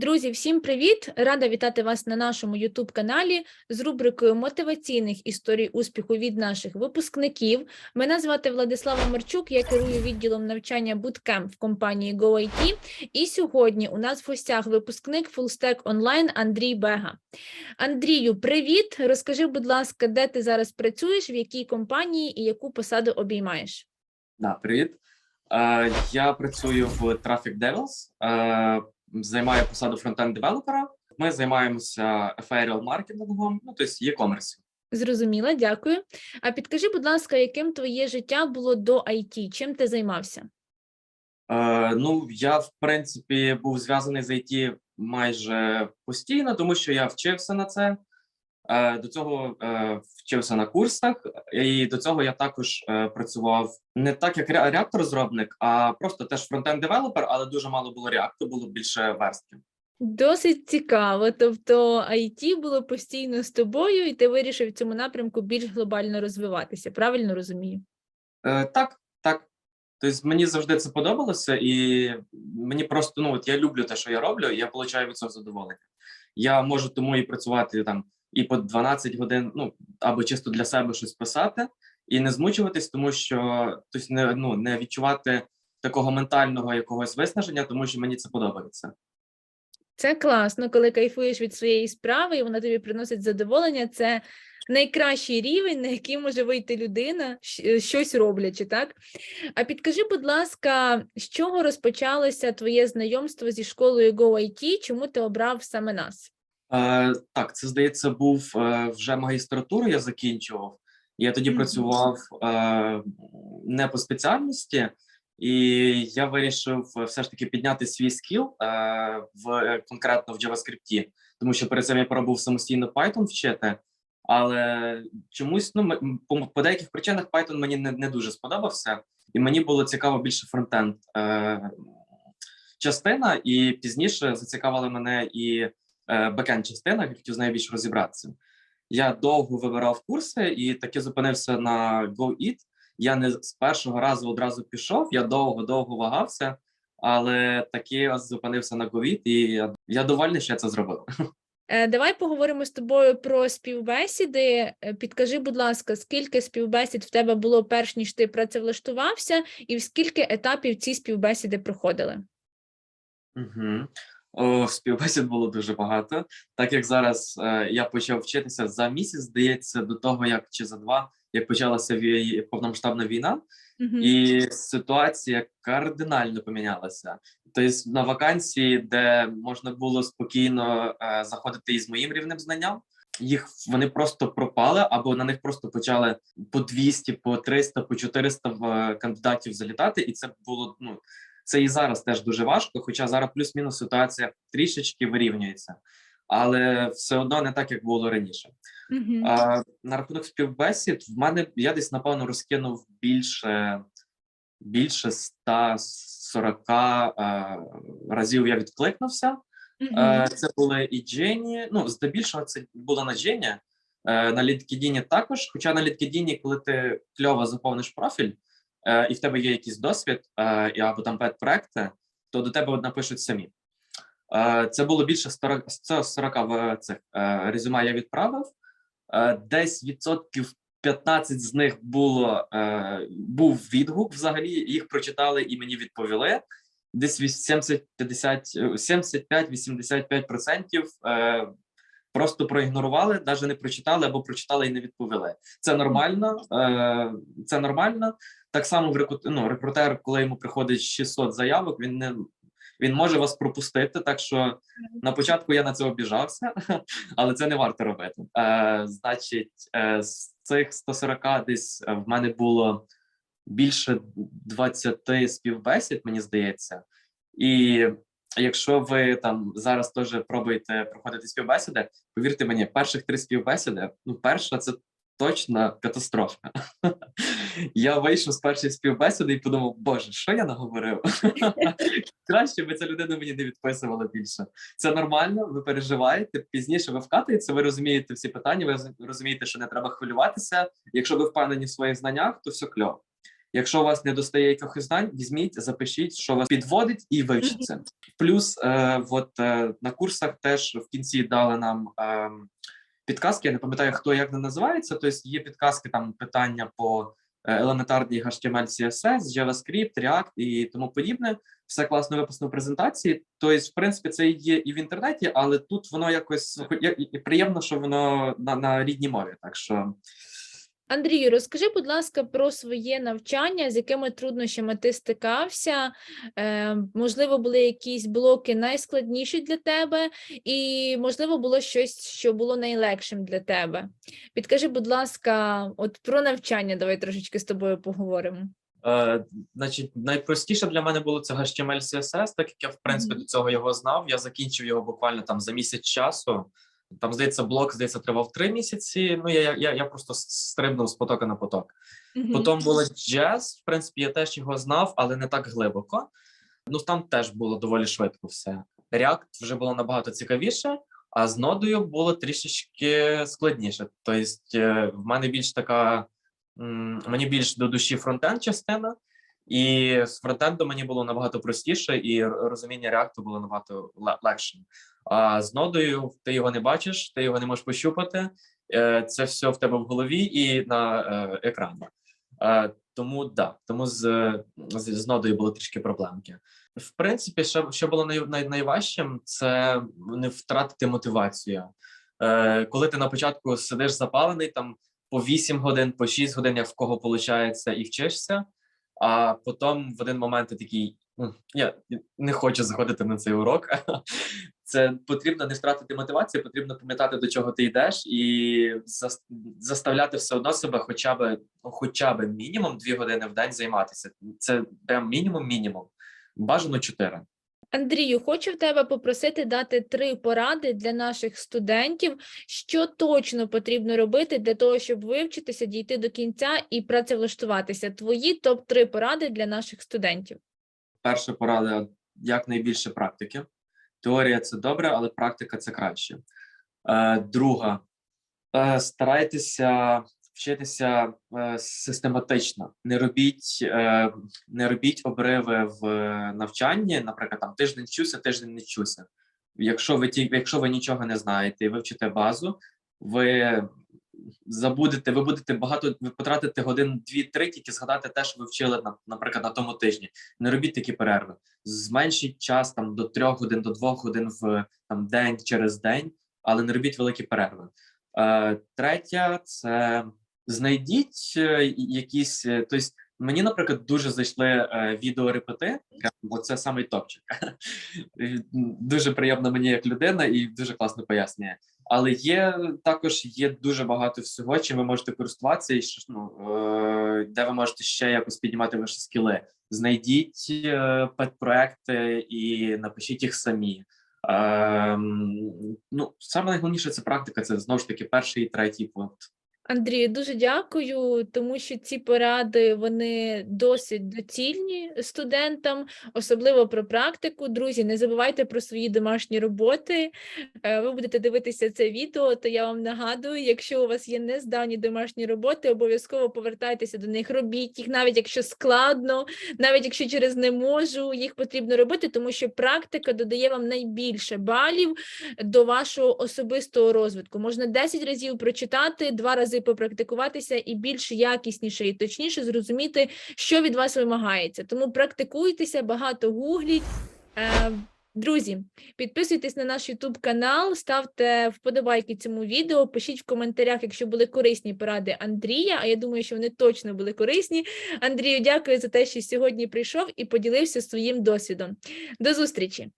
Друзі, всім привіт! Рада вітати вас на нашому youtube каналі з рубрикою мотиваційних історій успіху від наших випускників. Мене звати Владислава Марчук, я керую відділом навчання Bootcamp в компанії GoIT. І сьогодні у нас в гостях випускник Fullstack Online Андрій Бега. Андрію, привіт! Розкажи, будь ласка, де ти зараз працюєш, в якій компанії і яку посаду обіймаєш? Да, привіт. Е, я працюю в Traffic Devils, е, займаю посаду фронтенд девелопера. Ми займаємося еферіал маркетингом, ну тобто e-commerce. Зрозуміла, дякую. А підкажи, будь ласка, яким твоє життя було до IT? Чим ти займався? Е, ну, я в принципі був зв'язаний з IT майже постійно, тому що я вчився на це. Е, До цього е, вчився на курсах, і до цього я також е, працював не так, як ре- React-розробник, а просто теж фронтенд-девелопер, але дуже мало було React, було більше верстків. Досить цікаво. Тобто IT було постійно з тобою, і ти вирішив в цьому напрямку більш глобально розвиватися. Правильно розумію? Е, так, так. Тобто мені завжди це подобалося, і мені просто ну от я люблю те, що я роблю, і я отримую від цього задоволення. Я можу тому і працювати там і по 12 годин, ну або чисто для себе щось писати, і не змучуватись, тому що тобто не, ну, не відчувати такого ментального якогось виснаження, тому що мені це подобається. Це класно, коли кайфуєш від своєї справи, і вона тобі приносить задоволення. Це найкращий рівень, на який може вийти людина, щось роблячи, так? А підкажи, будь ласка, з чого розпочалося твоє знайомство зі школою GoIT? Чому ти обрав саме нас? Е, так, це здається, був е, вже магістратуру. Я закінчував. Я тоді Мгм. працював е, не по спеціальності, і я вирішив все ж таки підняти свій скіл е, в конкретно в JavaScript, тому що перед цим я пробував самостійно Python вчити, але чомусь ну по, по деяких причинах Python мені не, не дуже сподобався, і мені було цікаво більше фронтенд е, частина, і пізніше зацікавила мене і бекенд частина, я хотів з нею розібратися. Я довго вибирав курси і таки зупинився на GoEat. Я не з першого разу одразу пішов, я довго-довго вагався, але таки зупинився на GoEat, і я, я довольний, що я це зробив. Е, Давай поговоримо з тобою про співбесіди. Е, Підкажи, будь ласка, скільки співбесід в тебе було перш ніж ти працевлаштувався, і в скільки етапів ці співбесіди проходили? Угу. О, співбесід було дуже багато. Так як зараз е, я почав вчитися за місяць, здається, до того як чи за два, як почалася вій- повномасштабна війна, Мгм. і ситуація кардинально помінялася. Тобто на вакансії, де можна було спокійно е, заходити із моїм рівнем знання, їх вони просто пропали, або на них просто почали по 200, по 300, по 400 в е, кандидатів залітати, і це було ну це і зараз теж дуже важко. Хоча зараз плюс-мінус ситуація трішечки вирівнюється, але все одно не так, як було раніше. Мгм. А, на рахунок співбесід, в мене я десь напевно розкинув більше більше 140 а, разів я відкликнувся. Мгм. Е, Це були і Джені. Ну, здебільшого це було на Джені. Е, На LinkedIn також. Хоча на LinkedIn, коли ти кльово заповниш профіль, е, і в тебе є якийсь досвід, е, або там пет-проекти, то до тебе напишуть самі. Е, Це було більше 40, 140 в цих е, резюме я відправив. Е, Десь відсотків 15 з них було е, був відгук взагалі. Їх прочитали і мені відповіли. Десь віс- 70, 50, 75-85 процентів е, просто проігнорували, навіть не прочитали або прочитали і не відповіли. Це нормально. Е, це нормально. Так само в рекрут... ну, рекрутер, коли йому приходить 600 заявок, він не він може вас пропустити. Так що на початку я на це обіжався, але це не варто робити. Е, значить, е, з цих 140 десь е, в мене було більше 20 співбесід, мені здається. І якщо ви там зараз теж пробуєте проходити співбесіди, повірте мені, перших три співбесіди, ну, перша це точно катастрофа. Я вийшов з першої співбесіди і подумав, боже, що я наговорив? Краще би ця людина мені не відписувала більше. Це нормально, ви переживаєте. Пізніше ви вкатуєте, ви розумієте всі питання, ви розумієте, що не треба хвилюватися. Якщо ви впевнені в своїх знаннях, то все кльово. Якщо у вас не достає якихось знань, візьміть, запишіть, що вас підводить, і вивчіть це. Плюс, е, от е, на курсах теж в кінці дали нам е, підказки. Я не пам'ятаю, хто як не називається. Тобто є підказки там питання по е, елементарній HTML, CSS, JavaScript, React і тому подібне. Все класно виписано в презентації. Тобто, в принципі, це є і в інтернеті, але тут воно якось приємно, що воно на, на рідній мові. Так що Андрію, розкажи, будь ласка, про своє навчання, з якими труднощами ти стикався. Е, можливо, були якісь блоки найскладніші для тебе, і можливо, було щось, що було найлегшим для тебе. Підкажи, будь ласка, от про навчання давай трошечки з тобою поговоримо. Е, значить, найпростіше для мене було це HTML CSS, так як я в принципі Мгм. до цього його знав. Я закінчив його буквально там за місяць часу. Там, здається, блок здається, тривав три місяці. Ну я, я, я просто стрибнув з потока на поток. Мгм. Потім було джаз. В принципі, я теж його знав, але не так глибоко. Ну там теж було доволі швидко все. React вже було набагато цікавіше, а з нодою було трішечки складніше. Тобто, е, в мене більш така мені більш до душі фронтенд частина, і з фронтенду мені було набагато простіше, і розуміння реакту було набагато ле- легше. А з нодою ти його не бачиш, ти його не можеш пощупати. е, Це все в тебе в голові і на е, екрані. Е, Тому да, тому з, з, з нодою були трішки проблемки. В принципі, що, що було най, най, найважчим, це не втратити мотивацію. Е, Коли ти на початку сидиш запалений, там по 8 годин, по 6 годин, як в кого виходить, і вчишся, а потім в один момент ти такий. Я не хочу заходити на цей урок. Це потрібно не втратити мотивацію, потрібно пам'ятати, до чого ти йдеш, і заставляти все одно себе хоча б, ну, хоча б мінімум дві години в день займатися. Це прям мінімум, мінімум. Бажано чотири. Андрію, хочу в тебе попросити дати три поради для наших студентів, що точно потрібно робити для того, щоб вивчитися, дійти до кінця і працевлаштуватися. Твої топ 3 поради для наших студентів. Перша порада якнайбільше практики. Теорія це добре, але практика це краще. Е, друга, е, старайтеся вчитися е, систематично. Не робіть, не робіть обриви в навчанні. Наприклад, там тиждень вчуся, тиждень не вчуся. Якщо ви ті, якщо ви нічого не знаєте і вивчите базу, ви забудете, ви будете багато ви потратите годин дві-три, тільки згадати те, що ви вчили наприклад, на тому тижні. Не робіть такі перерви. Зменшіть час там до трьох годин, до двох годин в там день через день, але не робіть великі перерви. Е, третя це знайдіть е, якісь. Тобто, мені, наприклад, дуже зайшли е, відеорепети. Прям Оце самий топчик. Дуже приємно мені як людина і дуже класно пояснює. Але є також є дуже багато всього, чим ви можете користуватися, і ну, е, де ви можете ще якось піднімати ваші скіли. Знайдіть е, педпроекти і напишіть їх самі. Ем, ну, саме найголовніше це практика. Це знову ж таки перший і третій пункт. Андрію, дуже дякую, тому що ці поради вони досить доцільні студентам, особливо про практику. Друзі, не забувайте про свої домашні роботи. Е, Ви будете дивитися це відео, то я вам нагадую, якщо у вас є нездані домашні роботи, обов'язково повертайтеся до них, робіть їх, навіть якщо складно, навіть якщо через не можу, їх потрібно робити, тому що практика додає вам найбільше балів до вашого особистого розвитку. Можна 10 разів прочитати, два рази попрактикуватися і більш якісніше і точніше зрозуміти, що від вас вимагається. Тому практикуйтеся, багато гугліть. Е, Друзі, підписуйтесь на наш YouTube канал, ставте вподобайки цьому відео, пишіть в коментарях, якщо були корисні поради Андрія. А я думаю, що вони точно були корисні. Андрію, дякую за те, що сьогодні прийшов і поділився своїм досвідом. До зустрічі!